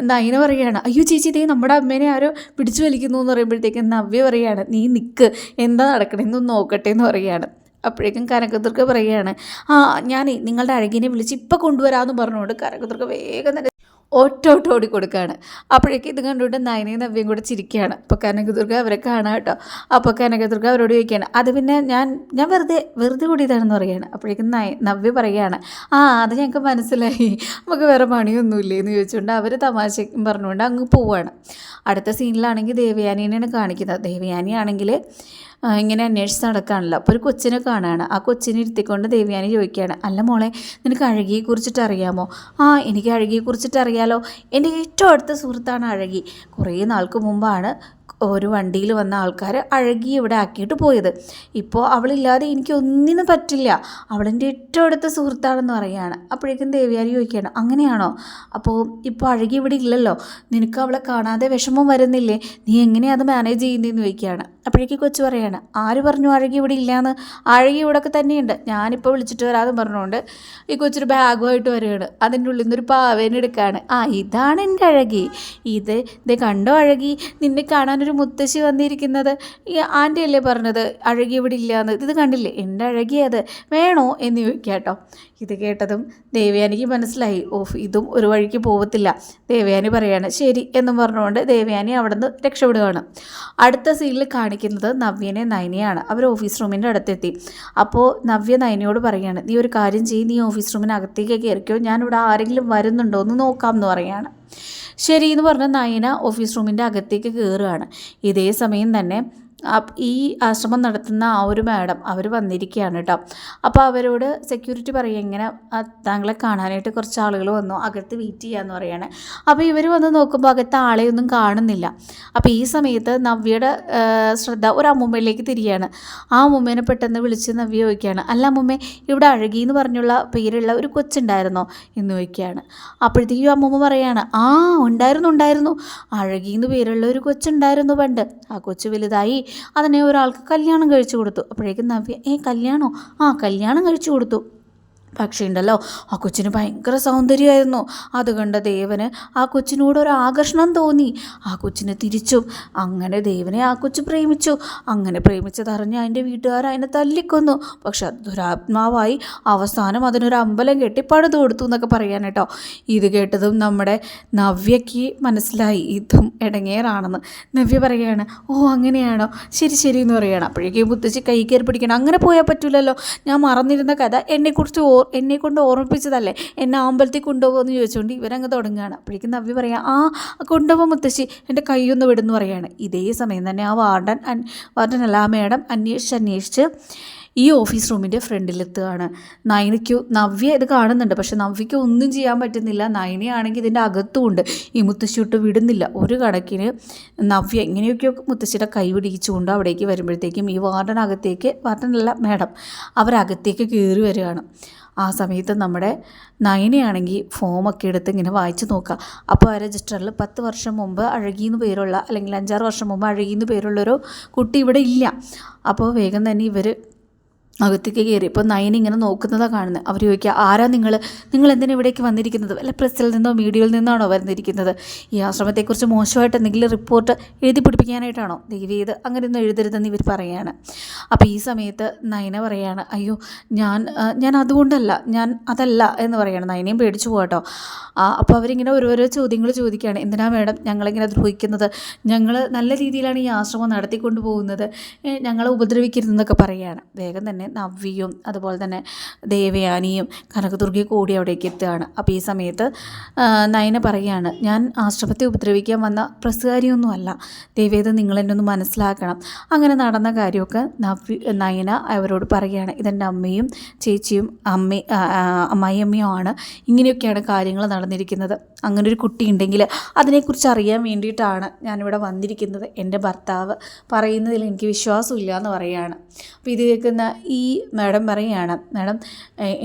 നയന പറയുകയാണ് അയ്യോ ചേച്ചി ദേ നമ്മുടെ അമ്മേനെ ആരോ പിടിച്ചു വലിക്കുന്നു എന്ന് പറയുമ്പോഴത്തേക്കും നവ്യ പറയുകയാണ് നീ നിൽക്ക് എന്താ നടക്കണേന്ന് നോക്കട്ടെ എന്ന് പറയുകയാണ്. അപ്പോഴേക്കും കനകദുർഗ പറയുകയാണ് ആ ഞാൻ നിങ്ങളുടെ അഴകിനെ വിളിച്ച് ഇപ്പം കൊണ്ടുവരാമെന്ന് പറഞ്ഞുകൊണ്ട് കനകദുർഗ വേഗം തന്നെ ഒറ്റോട്ട് ഓടി കൊടുക്കുകയാണ്. അപ്പോഴേക്കും ഇത് കണ്ടുകൊണ്ട് നയനയും നവ്യയും കൂടെ ചിരിക്കുകയാണ്. അപ്പോൾ കനകദുർഗ അവരെ കാണാം കേട്ടോ. അപ്പോൾ കനകദുർഗ അവരോട് ചോദിക്കുകയാണ്. അത് പിന്നെ ഞാൻ ഞാൻ വെറുതെ വെറുതെ കൂടിയതാണെന്ന് പറയുകയാണ്. അപ്പോഴേക്കും നയ നവ്യ പറയുകയാണ്. ആ അത് ഞങ്ങൾക്ക് മനസ്സിലായി. നമുക്ക് വേറെ പണിയൊന്നുമില്ലേ? എന്ന് ചോദിച്ചുകൊണ്ട് അവർ തമാശ പറഞ്ഞുകൊണ്ട് അങ്ങ് പോവുകയാണ് അടുത്ത സീനിലാണെങ്കിൽ ദേവയാനിനെയാണ് കാണിക്കുന്നത്. ദേവയാനി ആണെങ്കിൽ ആ, ഇങ്ങനെ അന്വേഷിച്ച് നടക്കുകയാണല്ലോ അപ്പോൾ ഒരു കൊച്ചിനെ കാണുകയാണ് ആ കൊച്ചിനെ ഇരുത്തിക്കൊണ്ട് ദേവ്യാനി ചോദിക്കുകയാണ് അല്ല മോളെ നിനക്ക് അഴകിയെ കുറിച്ചിട്ട് അറിയാമോ? ആ എനിക്ക് അഴകിയെ കുറിച്ചിട്ട് അറിയാലോ. എന്റെ ഏറ്റവും അടുത്ത സുഹൃത്താണ് അഴകി. കുറേ നാൾക്ക് മുമ്പാണ് ഒരു വണ്ടിയിൽ വന്ന ആൾക്കാർ അഴകി ഇവിടെ ആക്കിയിട്ട് പോയത്. ഇപ്പോൾ അവളില്ലാതെ എനിക്ക് ഒന്നിനും പറ്റില്ല. അവളെന്റെ ഏറ്റവും അടുത്ത സുഹൃത്താണെന്ന് പറയുകയാണ് അപ്പോഴേക്കും ദേവിയാരി ചോദിക്കുകയാണ് അങ്ങനെയാണോ? അപ്പോൾ ഇപ്പോൾ അഴകി ഇവിടെ ഇല്ലല്ലോ. നിനക്ക് അവളെ കാണാതെ വിഷമം വരുന്നില്ലേ? നീ എങ്ങനെയാണ് അത് മാനേജ് ചെയ്യുന്നതെന്ന് ചോദിക്കുകയാണ്. അപ്പോഴേക്കും കൊച്ചു പറയാണ് ആര് പറഞ്ഞു അഴകി ഇവിടെ ഇല്ലയെന്ന് അഴകി ഇവിടെയൊക്കെ തന്നെയുണ്ട്? ഞാനിപ്പോൾ വിളിച്ചിട്ട് വരാതെ പറഞ്ഞുകൊണ്ട് ഈ കൊച്ചൊരു ബാഗുമായിട്ട് വരികയാണ്. അതിന്റെ ഉള്ളിൽ നിന്നൊരു പാവേനെ എടുക്കുകയാണ് ആ ഇതാണ് എന്റെ അഴകി. ഇത് ഇത് കണ്ടോ അഴകി? നിന്നെ കാണാനൊരു മുത്തശ്ശി വന്നിരിക്കുന്നത്. ഈ ആന്റി അല്ലേ പറഞ്ഞത് അഴകി ഇവിടെ ഇല്ലയെന്ന് ഇത് കണ്ടില്ലേ? എന്റെ അഴകി അത് വേണോ? എന്ന് ചോദിക്കാം കേട്ടോ ഇത് കേട്ടതും ദേവയാനിക്ക് മനസ്സിലായി ഓഫ് ഇതും ഒരു വഴിക്ക് പോകത്തില്ല ദേവയാനി പറയാണ് ശരി എന്നും പറഞ്ഞുകൊണ്ട് ദേവയാനി അവിടെ നിന്ന് രക്ഷപ്പെടുകയാണ് അടുത്ത സീനിൽ കാണിക്കുന്നത് നവ്യനെ നയനയാണ് അവർ ഓഫീസ് റൂമിന്റെ അടുത്തെത്തി. അപ്പോൾ നവ്യ നയനയോട് പറയാണ് നീ ഒരു കാര്യം ചെയ്യും നീ ഓഫീസ് റൂമിനകത്തേക്ക് കയറിക്കോ. ഞാനിവിടെ ആരെങ്കിലും വരുന്നുണ്ടോ എന്ന് നോക്കാം എന്ന് പറയാണ്. ശരി എന്ന് പറഞ്ഞ നയന ഓഫീസ് റൂമിന്റെ അകത്തേക്ക് കയറുകയാണ് ഇതേ സമയം തന്നെ ഈ ആശ്രമം നടത്തുന്ന ആ ഒരു മാഡം അവർ വന്നിരിക്കുകയാണ് കേട്ടോ അപ്പോൾ അവരോട് സെക്യൂരിറ്റി പറയുക ഇങ്ങനെ താങ്കളെ കാണാനായിട്ട് കുറച്ച് ആളുകൾ വന്നു അകത്ത് വെയിറ്റ് ചെയ്യാന്ന് പറയാണ്. അപ്പോൾ ഇവർ വന്ന് നോക്കുമ്പോൾ അകത്ത് ആളെയൊന്നും കാണുന്നില്ല. അപ്പോൾ ഈ സമയത്ത് നവ്യയുടെ ശ്രദ്ധ ഒരു അമ്മൂമ്മയിലേക്ക് തിരിയാണ്. ആ അമ്മൂമ്മേനെ പെട്ടെന്ന് വിളിച്ച് നവ്യ ചോദിക്കുകയാണ് അല്ല അമ്മൂമ്മേ ഇവിടെ അഴകി എന്ന് പറഞ്ഞുള്ള പേരുള്ള ഒരു കൊച്ചുണ്ടായിരുന്നോ? എന്ന് ചോദിക്കുകയാണ്. അപ്പോഴത്തേക്കും അമ്മൂമ്മ പറയാണ് ആ ഉണ്ടായിരുന്നു ഉണ്ടായിരുന്നു. അഴകി എന്ന് പേരുള്ള ഒരു കൊച്ചുണ്ടായിരുന്നു പണ്ട്. ആ കൊച്ചു വലുതായി അതിനെ ഒരാൾക്ക് കല്യാണം കഴിച്ചു കൊടുത്തു. അപ്പോഴേക്കും നവ്യ ഏ കല്യാണോ? ആ കല്യാണം കഴിച്ചു കൊടുത്തു. പക്ഷേ ഉണ്ടല്ലോ ആ കൊച്ചിന് ഭയങ്കര സൗന്ദര്യമായിരുന്നു. അത് കണ്ട ദേവന് ആ കൊച്ചിനോട് ഒരു ആകർഷണം തോന്നി. ആ കൊച്ചിനെ തിരിച്ചു അങ്ങനെ ദേവനെ ആ കൊച്ചു പ്രേമിച്ചു. അങ്ങനെ പ്രേമിച്ചതറിഞ്ഞ് അതിന്റെ വീട്ടുകാർ അതിനെ തല്ലിക്കൊന്നു. പക്ഷെ ദുരാത്മാവായി അവസാനം അതിനൊരു അമ്പലം കെട്ടി പണിത് കൊടുത്തു എന്നൊക്കെ പറയാൻ കേട്ടോ. ഇത് കേട്ടതും നമ്മുടെ നവ്യയ്ക്ക് മനസ്സിലായി. ഇതും ഇടങ്ങേറാണെന്ന് നവ്യ പറയുകയാണ് ഓ അങ്ങനെയാണോ? ശരി ശരി എന്ന് പറയുകയാണ്. അപ്പോഴേക്കും മുത്തശ്ശി കൈ കയറി പിടിക്കണം അങ്ങനെ പോയാൽ പറ്റില്ലല്ലോ ഞാൻ മറന്നിരുന്ന കഥ എന്നെക്കുറിച്ച് ഓ എന്നെ കൊണ്ട് ഓർമ്മിപ്പിച്ചതല്ലേ? എന്നെ അമ്പലത്തിൽ കൊണ്ടുപോകുമെന്ന് ചോദിച്ചുകൊണ്ട് ഇവരങ്ങ് തുടങ്ങുകയാണ്. അപ്പോഴേക്കും നവ്യ പറയാം ആ കൊണ്ടുപോകും മുത്തശ്ശി. എന്റെ കൈയൊന്ന് വിടുന്നു പറയുകയാണ് ഇതേ സമയം തന്നെ ആ വാർഡൻ അല്ല ആ മേഡം അന്വേഷിച്ച് അന്വേഷിച്ച് ഈ ഓഫീസ് റൂമിന്റെ ഫ്രണ്ടിലെത്തുകയാണ്. നയനയ്ക്ക് നവ്യ ഇത് കാണുന്നുണ്ട്. പക്ഷെ നവ്യയ്ക്ക് ഒന്നും ചെയ്യാൻ പറ്റുന്നില്ല. നയനയാണെങ്കിൽ ഇതിന്റെ അകത്തുമുണ്ട് ഈ മുത്തശ്ശിയോട്ട് വിടുന്നില്ല. ഒരു കണക്കിന് നവ്യ എങ്ങനെയൊക്കെയോ മുത്തശ്ശിയുടെ കൈ പിടിച്ചുകൊണ്ട് അവിടേക്ക് വരുമ്പോഴത്തേക്കും ഈ വാർഡനകത്തേക്ക് വാർഡനല്ല മാഡം അവരകത്തേക്ക് കയറി വരികയാണ്. ആ സമയത്ത് നമ്മുടെ നയനയാണെങ്കിൽ ഫോമൊക്കെ എടുത്ത് ഇങ്ങനെ വായിച്ചു നോക്കുക. അപ്പോൾ ആ രജിസ്റ്ററിൽ പത്ത് വർഷം മുമ്പ് അഴകിയെന്ന് പേരുള്ള അല്ലെങ്കിൽ അഞ്ചാറ് വർഷം മുമ്പ് അഴകിയെന്ന് പേരുള്ളൊരു കുട്ടി ഇവിടെ ഇല്ല. അപ്പോൾ വേഗം തന്നെ ഇവർ അകത്തേക്ക് കയറി. ഇപ്പോൾ നയൻ ഇങ്ങനെ നോക്കുന്നതാണ് കാണുന്നത് അവർ ചോദിക്കുക ആരാ നിങ്ങൾ നിങ്ങൾ എന്തിനാ ഇവിടേക്ക് വന്നിരിക്കുന്നത്? വല്ല പ്രസ്സിൽ നിന്നോ മീഡിയയിൽ നിന്നാണോ വന്നിരിക്കുന്നത്? ഈ ആശ്രമത്തെക്കുറിച്ച് മോശമായിട്ട് എന്തെങ്കിലും റിപ്പോർട്ട് എഴുതി പിടിപ്പിക്കാനായിട്ടാണോ? ദൈവം ഇത് അങ്ങനെയൊന്നും എഴുതരുതെന്ന് ഇവർ പറയുകയാണ് അപ്പോൾ ഈ സമയത്ത് നയന പറയാണ് അയ്യോ ഞാൻ ഞാൻ അതുകൊണ്ടല്ല ഞാൻ അതല്ല എന്ന് പറയാണ്. നയനയും പേടിച്ചു പോകട്ടോ അപ്പോൾ അവരിങ്ങനെ ഓരോരോ ചോദ്യങ്ങൾ ചോദിക്കുകയാണ് എന്തിനാ മേഡം ഞങ്ങളിങ്ങനെ ദ്രോഹിക്കുന്നത്? ഞങ്ങൾ നല്ല രീതിയിലാണ് ഈ ആശ്രമം നടത്തിക്കൊണ്ട് പോകുന്നത് ഞങ്ങളെ ഉപദ്രവിക്കരുതെന്നൊക്കെ പറയുകയാണ് വേഗം തന്നെ നവ്യയും അതുപോലെ തന്നെ ദേവയാനിയും കനകദുർഗി കൂടി അവിടേക്ക് എത്തുകയാണ്. അപ്പോൾ ഈ സമയത്ത് നയന പറയുകയാണ് ഞാൻ ആശ്രമത്തെ ഉപദ്രവിക്കാൻ വന്ന പ്രസ്സുകാരിയൊന്നുമല്ല. ദേവേത് നിങ്ങൾ എന്നെ ഒന്ന് മനസ്സിലാക്കണം. അങ്ങനെ നടന്ന കാര്യമൊക്കെ നവ്യ നയന അവരോട് പറയുകയാണ്. ഇതെന്റെ അമ്മയും ചേച്ചിയും അമ്മ അമ്മായിയമ്മയും ആണ്. ഇങ്ങനെയൊക്കെയാണ് കാര്യങ്ങൾ നടന്നിരിക്കുന്നത്. അങ്ങനെ ഒരു കുട്ടി ഉണ്ടെങ്കിൽ അതിനെക്കുറിച്ച് അറിയാൻ വേണ്ടിയിട്ടാണ് ഞാനിവിടെ വന്നിരിക്കുന്നത്. എന്റെ ഭർത്താവ് പറയുന്നതിൽ എനിക്ക് വിശ്വാസമില്ല എന്ന് പറയുകയാണ്. അപ്പോൾ ഇത് കേൾക്കുന്ന ഈ മാഡം പറയുകയാണ് മാഡം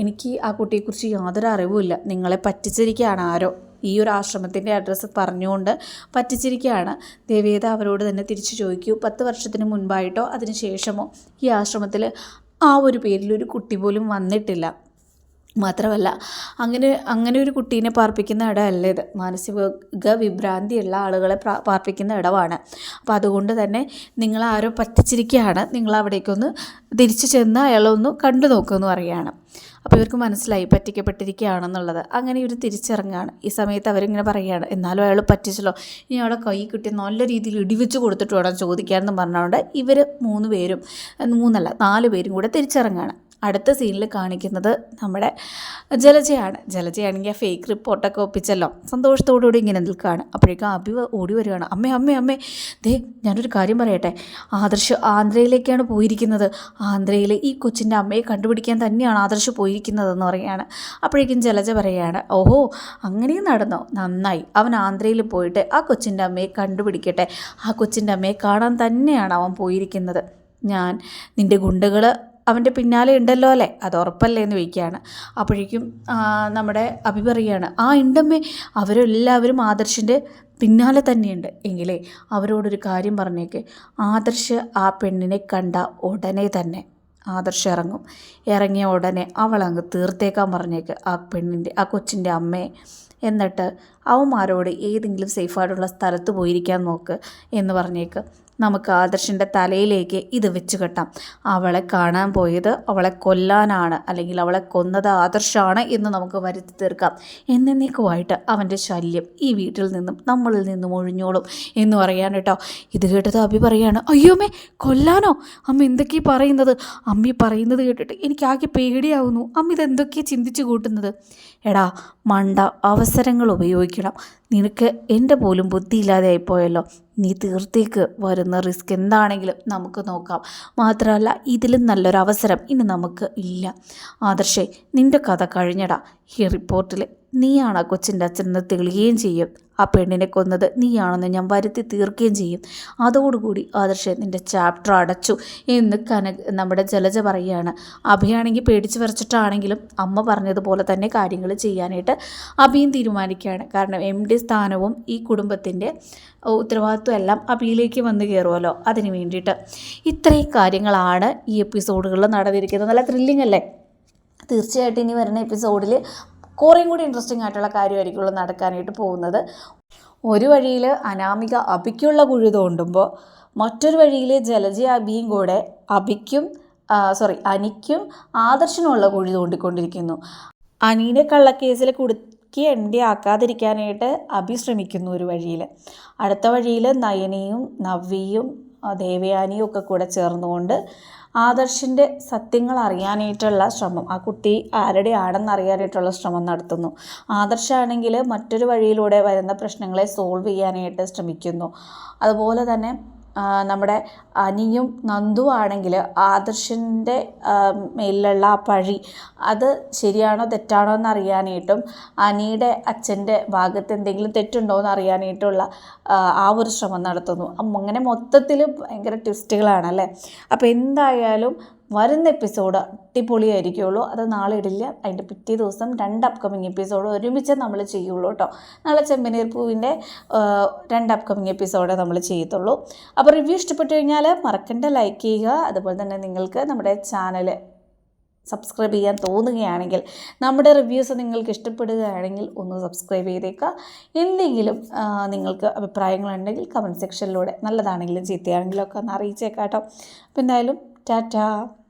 എനിക്ക് ആ കുട്ടിയെക്കുറിച്ച് യാതൊരു അറിവുമില്ല നിങ്ങളെ പറ്റിച്ചിരിക്കുകയാണ് ആരോ. ഈ ഒരു ആശ്രമത്തിന്റെ അഡ്രസ്സ് പറഞ്ഞുകൊണ്ട് പറ്റിച്ചിരിക്കുകയാണ്. ദേവേദ അവരോട് തന്നെ തിരിച്ചു ചോദിക്കൂ. പത്ത് വർഷത്തിന് മുൻപായിട്ടോ അതിന് ശേഷമോ ഈ ആശ്രമത്തിൽ ആ ഒരു പേരിൽ ഒരു കുട്ടി പോലും വന്നിട്ടില്ല. മാത്രമല്ല അങ്ങനെ അങ്ങനെ ഒരു കുട്ടീനെ പാർപ്പിക്കുന്ന ഇടമല്ല ഇത്. മാനസിക വിഭ്രാന്തിയുള്ള ആളുകളെ പാർപ്പിക്കുന്ന ഇടമാണ്. അപ്പോൾ അതുകൊണ്ട് തന്നെ നിങ്ങൾ ആരോ പറ്റിച്ചിരിക്കുകയാണ്. നിങ്ങൾ അവിടേക്കൊന്ന് തിരിച്ചു ചെന്ന് അയാളൊന്ന് കണ്ടു നോക്കുമെന്ന് പറയുകയാണ്. അപ്പോൾ ഇവർക്ക് മനസ്സിലായി പറ്റിക്കപ്പെട്ടിരിക്കുകയാണെന്നുള്ളത്. അങ്ങനെ ഇവർ തിരിച്ചിറങ്ങുകയാണ്. ഈ സമയത്ത് അവരിങ്ങനെ പറയുകയാണ് എന്നാലും അയാൾ പറ്റിച്ചല്ലോ. ഇനി അവിടെ കൈ കിട്ടി നല്ല രീതിയിൽ ഇടിവെച്ച് കൊടുത്തിട്ട് വേണം ചോദിക്കാമെന്ന് പറഞ്ഞുകൊണ്ട് ഇവർ മൂന്ന് പേരും മൂന്നല്ല നാല് പേരും കൂടെ തിരിച്ചിറങ്ങുകയാണ്. അടുത്ത സീനിൽ കാണിക്കുന്നത് നമ്മുടെ ജലജയാണ്. ജലജയാണെങ്കിൽ ആ ഫേക്ക് റിപ്പോർട്ടൊക്കെ ഒപ്പിച്ചല്ലോ. സന്തോഷത്തോടുകൂടി ഇങ്ങനെ നിൽക്കുകയാണ്. അപ്പോഴേക്കും അഭി ഓടി വരികയാണ്. അമ്മേ അമ്മേ അമ്മേ. ദേ ഞാനൊരു കാര്യം പറയട്ടെ. ആദർശ് ആന്ധ്രയിലേക്കാണ് പോയിരിക്കുന്നത്. ആന്ധ്രയിൽ ഈ കൊച്ചിന്റെ അമ്മയെ കണ്ടുപിടിക്കാൻ തന്നെയാണ് ആദർശ് പോയിരിക്കുന്നതെന്ന് പറയുകയാണ്. അപ്പോഴേക്കും ജലജ പറയുകയാണ് ഓഹോ അങ്ങനെയും നടന്നോ? നന്നായി. അവൻ ആന്ധ്രയിൽ പോയിട്ട് ആ കൊച്ചിന്റെ അമ്മയെ കണ്ടുപിടിക്കട്ടെ. ആ കൊച്ചിന്റെ അമ്മയെ കാണാൻ തന്നെയാണ് അവൻ പോയിരിക്കുന്നത്. ഞാൻ നിന്റെ ഗുണ്ടകൾ അവന്റെ പിന്നാലെ ഉണ്ടല്ലോ അല്ലേ? അത് ഉറപ്പല്ലേ എന്ന് ചോദിക്കുകയാണ്. അപ്പോഴേക്കും നമ്മുടെ അഭി പറയുകയാണ് ആ ഉണ്ടമ്മേ അവരെല്ലാവരും ആദർശിന്റെ പിന്നാലെ തന്നെയുണ്ട്. എങ്കിലേ അവരോടൊരു കാര്യം പറഞ്ഞേക്ക്. ആദർശ് ആ പെണ്ണിനെ കണ്ട ഉടനെ തന്നെ ആദർശ് ഇറങ്ങും. ഇറങ്ങിയ ഉടനെ അവളങ്ങ് തീർത്തേക്കാൻ പറഞ്ഞേക്ക്. ആ പെണ്ണിന്റെ ആ കൊച്ചിന്റെ അമ്മയെ എന്നിട്ട് അവന്മാരോട് ഏതെങ്കിലും സേഫായിട്ടുള്ള സ്ഥലത്ത് പോയിരിക്കാൻ നോക്ക് എന്ന് പറഞ്ഞേക്ക്. നമുക്ക് ആദർശിന്റെ തലയിലേക്ക് ഇത് വെച്ച് കെട്ടാം. അവളെ കാണാൻ പോയത് അവളെ കൊല്ലാനാണ് അല്ലെങ്കിൽ അവളെ കൊന്നത് ആദർശാണ് എന്ന് നമുക്ക് വരുത്തി തീർക്കാം. എന്നേക്കുമായിട്ട് അവന്റെ ശല്യം ഈ വീട്ടിൽ നിന്നും നമ്മളിൽ നിന്നും ഒഴിഞ്ഞോളും എന്ന് പറയാൻ കേട്ടോ. ഇത് കേട്ടത് അഭി പറയാണ് അയ്യോമേ കൊല്ലാനോ? അമ്മ എന്തൊക്കെയാ പറയുന്നത്? അമ്മി പറയുന്നത് കേട്ടിട്ട് എനിക്കാകെ പേടിയാവുന്നു. അമ്മ ഇതെന്തൊക്കെയാണ് ചിന്തിച്ചു കൂട്ടുന്നത്? എടാ മണ്ട അവസരങ്ങൾ ഉപയോഗിക്കണം. നിനക്ക് എന്റെ പോലും ബുദ്ധിയില്ലാതെ ആയിപ്പോയല്ലോ നീ തീർത്തേക്ക് വരുന്ന റിസ്ക് എന്താണെങ്കിലും നമുക്ക് നോക്കാം. മാത്രമല്ല ഇതിലും നല്ലൊരു അവസരം ഇനി നമുക്ക് ഇല്ല. ആദർശേ നിന്റെ കഥ കഴിഞ്ഞടാ. ഈ റിപ്പോർട്ടിൽ നീയാണ് ആ കൊച്ചിന്റെ അച്ഛനെന്ന് തെളിയുകയും ചെയ്യും. ആ പെണ്ണിനെ കൊന്നത് നീയാണെന്ന് ഞാൻ വരുത്തി തീർക്കുകയും ചെയ്യും. അതോടുകൂടി ആദർശ നിന്റെ ചാപ്റ്റർ അടച്ചു എന്ന് കന നമ്മുടെ ജലജ പറയുകയാണ്. അഭിയാണെങ്കിൽ പേടിച്ച് വരച്ചിട്ടാണെങ്കിലും അമ്മ പറഞ്ഞതുപോലെ തന്നെ കാര്യങ്ങൾ ചെയ്യാനായിട്ട് അഭിയും തീരുമാനിക്കുകയാണ്. കാരണം എം ഡി സ്ഥാനവും ഈ കുടുംബത്തിന്റെ ഉത്തരവാദിത്വം എല്ലാം അഭിയിലേക്ക് വന്ന് കയറുമല്ലോ അതിന് വേണ്ടിയിട്ട്. ഇത്രയും കാര്യങ്ങളാണ് ഈ എപ്പിസോഡുകളിൽ നടന്നിരിക്കുന്നത്. നല്ല ത്രില്ലിംഗ് അല്ലേ? തീർച്ചയായിട്ടും ഇനി വരുന്ന എപ്പിസോഡിൽ കുറേയും കൂടി ഇൻട്രസ്റ്റിംഗ് ആയിട്ടുള്ള കാര്യമായിരിക്കുമല്ലോ നടക്കാനായിട്ട് പോകുന്നത്. ഒരു വഴിയിൽ അനാമിക അബിക്കുള്ള കുഴി തോണ്ടുമ്പോൾ മറ്റൊരു വഴിയിൽ ജലജ അബിയും കൂടെ അബിക്കും സോറി അനിക്കും ആദർശനുമുള്ള കുഴി തോണ്ടിക്കൊണ്ടിരിക്കുന്നു. അനീനെ കള്ളക്കേസിൽ കുടുക്കി എൻഡി ആക്കാതിരിക്കാനായിട്ട് അഭി ശ്രമിക്കുന്നു ഒരു വഴിയിൽ. അടുത്ത വഴിയിൽ നയനയും നവ്യയും ദേവയാനിയും ഒക്കെ കൂടെ ചേർന്നുകൊണ്ട് ആദർശിന്റെ സത്യങ്ങൾ അറിയാനായിട്ടുള്ള ശ്രമം. ആ കുട്ടി ആരുടെ ആണെന്ന് അറിയാനായിട്ടുള്ള ശ്രമം നടത്തുന്നു. ആദർശാണെങ്കിൽ മറ്റൊരു വഴിയിലൂടെ വരുന്ന പ്രശ്നങ്ങളെ സോൾവ് ചെയ്യാനായിട്ട് ശ്രമിക്കുന്നു. അതുപോലെ തന്നെ നമ്മുടെ അനിയും നന്ദു ആണെങ്കിൽ ആദർശിന്റെ മേലിലുള്ള ആ പഴി അത് ശരിയാണോ തെറ്റാണോ എന്ന് അറിയാനായിട്ടും അനിയുടെ അച്ഛന്റെ ഭാഗത്ത് എന്തെങ്കിലും തെറ്റുണ്ടോ എന്ന് അറിയാനായിട്ടുള്ള ആ, ഒരു ശ്രമം നടത്തുന്നു. അങ്ങനെ മൊത്തത്തിൽ ഭയങ്കര ട്വിസ്റ്റുകളാണ് അല്ലേ? അപ്പോൾ എന്തായാലും വരുന്ന എപ്പിസോഡ് അടിപൊളിയായിരിക്കുള്ളൂ. അത് നാളെ ഇടില്ല. അതിന്റെ പിറ്റേ ദിവസം രണ്ട് അപ്കമിങ് എപ്പിസോഡ് ഒരുമിച്ച് നമ്മൾ ചെയ്യുള്ളൂ കേട്ടോ നാളെ ചെമ്പനീർ പൂവിന്റെ രണ്ട് അപ്കമിങ് എപ്പിസോഡ് നമ്മൾ ചെയ്യത്തുള്ളൂ. അപ്പോൾ റിവ്യൂ ഇഷ്ടപ്പെട്ടു കഴിഞ്ഞാൽ മറക്കണ്ട ലൈക്ക് ചെയ്യുക. അതുപോലെ തന്നെ നിങ്ങൾക്ക് നമ്മുടെ ചാനൽ സബ്സ്ക്രൈബ് ചെയ്യാൻ തോന്നുകയാണെങ്കിൽ നമ്മുടെ റിവ്യൂസ് നിങ്ങൾക്ക് ഇഷ്ടപ്പെടുകയാണെങ്കിൽ ഒന്ന് സബ്സ്ക്രൈബ് ചെയ്തേക്കുക. എന്തെങ്കിലും നിങ്ങൾക്ക് അഭിപ്രായങ്ങളുണ്ടെങ്കിൽ കമന്റ് സെക്ഷനിലൂടെ നല്ലതാണെങ്കിലും ചീത്തയാണെങ്കിലും ഒക്കെ ഒന്ന് അറിയിച്ചേക്കാം കേട്ടോ അപ്പോൾ എന്തായാലും Ta-da!